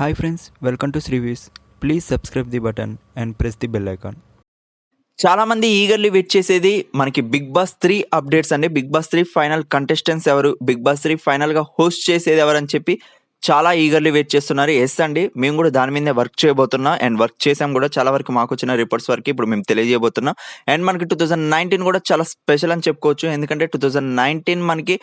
Hi friends welcome to Srivees please subscribe the button and press the bell icon చాలామంది eagerly wait చేసేది మనకి Bigg Boss three updates అండి. Bigg Boss three final contestants ఎవరు? Bigg Boss three ఫైనల్గా host చేసేది ఎవరు అని చెప్పి చాలా ఈగర్లీ వెయిట్ చేస్తున్నారు. ఎస్ అండి మేము కూడా దాని మీదే వర్క్ చేయబోతున్నాం. అండ్ వర్క్ చేసాం కూడా చాలా వరకు మాకు వచ్చిన రిపోర్ట్స్ వరకు ఇప్పుడు మేము తెలియజేయబోతున్నాం. అండ్ మనకి టూ థౌజండ్ నైన్టీన్ కూడా చాలా స్పెషల్ అని చెప్పుకోవచ్చు. ఎందుకంటే టూ థౌజండ్ నైన్టీన్ మనకి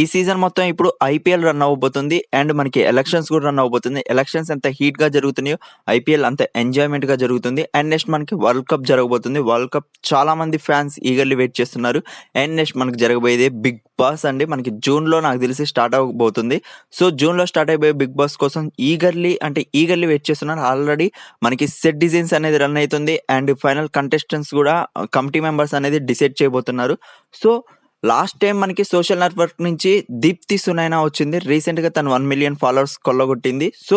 ఈ సీజన్ మొత్తం ఇప్పుడు ఐపీఎల్ రన్ అవ్వబోతుంది. అండ్ మనకి ఎలక్షన్స్ కూడా రన్ అవ్వబోతుంది. ఎలక్షన్స్ ఎంత హీట్గా జరుగుతున్నాయో ఐపీఎల్ అంత ఎంజాయ్మెంట్గా జరుగుతుంది. అండ్ నెక్స్ట్ మనకి వరల్డ్ కప్ జరగబోతుంది. వరల్డ్ కప్ చాలామంది ఫ్యాన్స్ ఈగర్లీ వెయిట్ చేస్తున్నారు. అండ్ నెక్స్ట్ మనకి జరగబోయేది బిగ్ బాస్ అండి. మనకి జూన్లో నాకు తెలిసి స్టార్ట్ అవ్వబోతుంది సో జూన్లో స్టార్ట్ అయిపోయే బిగ్ బాస్ కోసం ఈగర్లీ అంటే ఈగర్లీ వెయిట్ చేస్తున్నారు. ఆల్రెడీ మనకి సెట్ డిజైన్స్ అనేది రన్ అవుతుంది. అండ్ ఫైనల్ కంటెస్టెంట్స్ కూడా కమిటీ మెంబర్స్ అనేది డిసైడ్ చేయబోతున్నారు. సో లాస్ట్ టైం మనకి సోషల్ నెట్వర్క్ నుంచి దీప్తి సునైనా వచ్చింది. రీసెంట్గా తను వన్ మిలియన్ ఫాలోవర్స్ కొల్లగొట్టింది. సో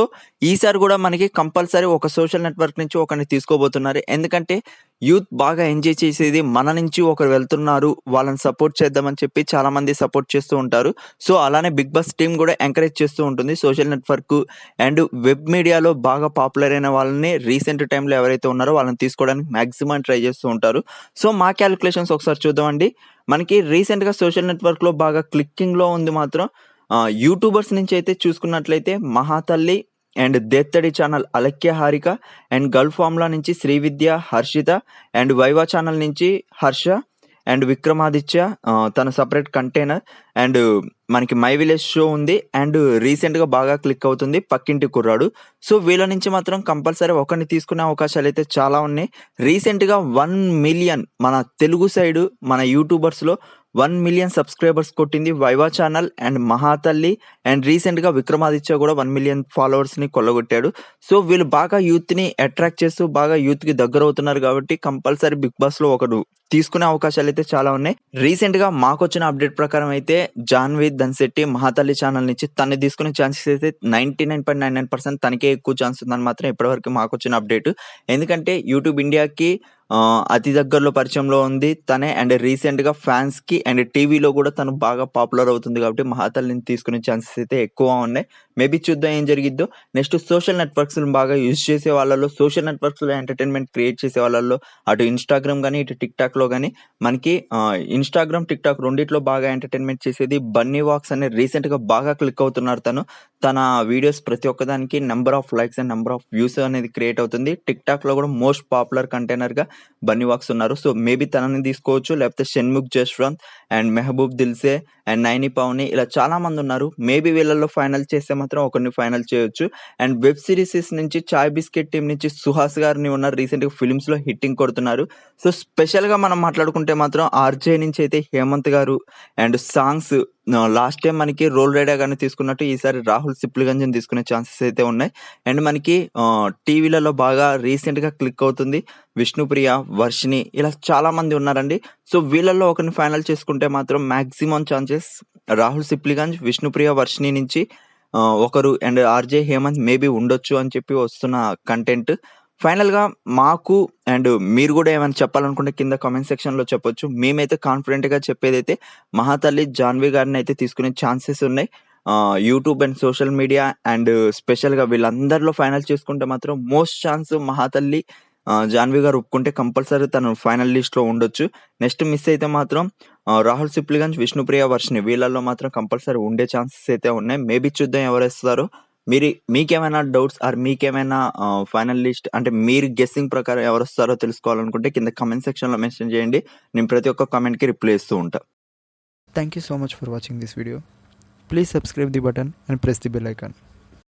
ఈసారి కూడా మనకి కంపల్సరీ ఒక సోషల్ నెట్వర్క్ నుంచి ఒకరిని తీసుకోబోతున్నారు. ఎందుకంటే యూత్ బాగా ఎంజాయ్ చేసేది మన నుంచి ఒకరు వెళ్తున్నారు వాళ్ళని సపోర్ట్ చేద్దామని చెప్పి చాలా మంది సపోర్ట్ చేస్తూ ఉంటారు. సో అలానే బిగ్ బాస్ టీం కూడా ఎంకరేజ్ చేస్తూ ఉంటుంది. సోషల్ నెట్వర్క్ అండ్ వెబ్ మీడియాలో బాగా పాపులర్ అయిన వాళ్ళని రీసెంట్ టైంలో ఎవరైతే ఉన్నారో వాళ్ళని తీసుకోవడానికి మ్యాక్సిమం ట్రై చేస్తూ ఉంటారు. సో మా క్యాలిక్యులేషన్స్ ఒకసారి చూద్దామండి. మనకి రీసెంట్గా సోషల్ నెట్వర్క్లో బాగా క్లిక్కింగ్లో ఉంది మాత్రం యూట్యూబర్స్ నుంచి అయితే చూసుకున్నట్లయితే Mahathalli and Dethadi channel Alekhya Harika and Gulf Formula నుంచి Srividya Harshitha and Viva channel నుంచి హర్ష అండ్ విక్రమాదిత్య తన సపరేట్ కంటైనర్ అండ్ మనకి మై విలేజ్ షో ఉంది అండ్ రీసెంట్గా బాగా క్లిక్ అవుతుంది పక్కింటి కుర్రాడు. సో వీళ్ళ నుంచి మాత్రం కంపల్సరీ ఒకరిని తీసుకునే అవకాశాలు అయితే చాలా ఉన్నాయి. రీసెంట్గా వన్ మిలియన్ మన తెలుగు సైడ్ మన యూట్యూబర్స్లో వన్ మిలియన్ సబ్స్క్రైబర్స్ కొట్టింది Viva channel and Mahathalli. And రీసెంట్గా విక్రమాదిత్య కూడా వన్ మిలియన్ ఫాలోవర్స్ని కొల్లగొట్టాడు. సో వీళ్ళు బాగా యూత్ని అట్రాక్ట్ చేస్తూ బాగా యూత్కి దగ్గర అవుతున్నారు కాబట్టి కంపల్సరీ బిగ్ బాస్లో తీసుకునే అవకాశాలు అయితే చాలా ఉన్నాయి. రీసెంట్గా మాకు వచ్చిన అప్డేట్ ప్రకారం అయితే జాన్వీ దన్శెట్టి మహాతల్లి ఛానల్ నుంచి తన్ని తీసుకునే ఛాన్సెస్ అయితే ninety nine point nine nine percent తనకే ఎక్కువ ఛాన్స్ ఉందని మాత్రం ఇప్పటివరకు మాకు వచ్చిన అప్డేట్. ఎందుకంటే యూట్యూబ్ ఇండియాకి అతి దగ్గరలో పరిచయంలో ఉంది. తనే అండ్ రీసెంట్గా ఫ్యాన్స్కి అండ్ టీవీలో కూడా తను బాగా పాపులర్ అవుతుంది కాబట్టి మహాతల్ని తీసుకునే ఛాన్సెస్ అయితే ఎక్కువ ఉన్నాయి. మేబీ చూద్దాం ఏం జరిగిద్దో. నెక్స్ట్ సోషల్ నెట్వర్క్స్ బాగా యూజ్ చేసే వాళ్ళలో సోషల్ నెట్వర్క్స్లో ఎంటర్టైన్మెంట్ క్రియేట్ చేసే వాళ్ళలో అటు ఇన్స్టాగ్రామ్ కానీ ఇటు టిక్ టాక్లో కానీ మనకి ఇన్స్టాగ్రామ్ టిక్ టాక్ రెండిట్లో బాగా ఎంటర్టైన్మెంట్ చేసేది బన్నీ వాక్స్ అనే రీసెంట్గా బాగా క్లిక్ అవుతున్నారు తను. తన వీడియోస్ ప్రతి ఒక్కదానికి number of likes and number of views అనేది క్రియేట్ అవుతుంది. టిక్ టాక్లో కూడా మోస్ట్ పాపులర్ కంటైనర్గా బన్నీ వాక్స్ ఉన్నారు. సో మేబీ తనని తీసుకోవచ్చు లేకపోతే షణ్ముఖ్ జశ్వంత్ అండ్ మెహబూబ్ దిల్సే అండ్ నైని పౌని ఇలా చాలా మంది ఉన్నారు. మేబీ వీళ్ళల్లో ఫైనల్ చేస్తే మాత్రం ఒకరిని ఫైనల్ చేయొచ్చు. అండ్ వెబ్ సిరీసెస్ నుంచి చాయ్ బిస్కెట్ టీం నుంచి సుహాస్ గారిని ఉన్నారు రీసెంట్గా లో హిట్టింగ్ కొడుతున్నారు. సో స్పెషల్గా మనం మాట్లాడుకుంటే మాత్రం ఆర్జే నుంచి అయితే Hemanth garu and songs last time మనకి రోల్ రైడా కానీ తీసుకున్నట్టు ఈసారి రాహుల్ సిప్లిగంజ్ తీసుకునే ఛాన్సెస్ అయితే ఉన్నాయి. అండ్ మనకి టీవీలలో బాగా రీసెంట్గా క్లిక్ అవుతుంది విష్ణుప్రియ వర్షిని ఇలా చాలా మంది ఉన్నారండి. సో వీళ్ళల్లో ఒకరిని ఫైనల్ చేసుకుంటే మాత్రం మాక్సిమం ఛాన్సెస్ రాహుల్ సిప్లిగంజ్ విష్ణుప్రియ వర్షిని నుంచి ఒకరు అండ్ ఆర్జే హేమంత్ మేబీ ఉండొచ్చు అని చెప్పి వస్తున్న కంటెంట్ ఫైనల్గా మాకు అండ్ మీరు కూడా ఏమైనా చెప్పాలనుకుంటే కింద కామెంట్ సెక్షన్లో చెప్పొచ్చు. మేమైతే కాన్ఫిడెంట్గా చెప్పేదైతే చెప్పేది అయితే మహాతల్లి జాన్వి గారిని అయితే తీసుకునే ఛాన్సెస్ ఉన్నాయి. YouTube and social media and స్పెషల్గా వీళ్ళందరిలో ఫైనల్ చేసుకుంటే మాత్రం మోస్ట్ ఛాన్స్ మహాతల్లి జాన్వి గారు ఒప్పుకుంటే కంపల్సరీ తను ఫైనల్ లిస్ట్లో ఉండొచ్చు. నెక్స్ట్ మిస్ అయితే మాత్రం రాహుల్ సిప్లిగంజ్ విష్ణుప్రియ వర్షిని వీళ్ళల్లో మాత్రం కంపల్సరీ ఉండే ఛాన్సెస్ అయితే ఉన్నాయి. మేబీ చూద్దాం ఎవరు వేస్తారో. మీరు మీకేమైనా డౌట్స్ ఆర్ మీకేమైనా ఫైనల్ లిస్ట్ అంటే మీరు గెస్సింగ్ ప్రకారం ఎవరు వస్తారో తెలుసుకోవాలనుకుంటే కింద కమెంట్ సెక్షన్లో మెన్షన్ చేయండి. నేను ప్రతి ఒక్క కమెంట్కి రిప్లై ఇస్తూ ఉంటా. Thank you so much for watching this video please subscribe the button and press the bell icon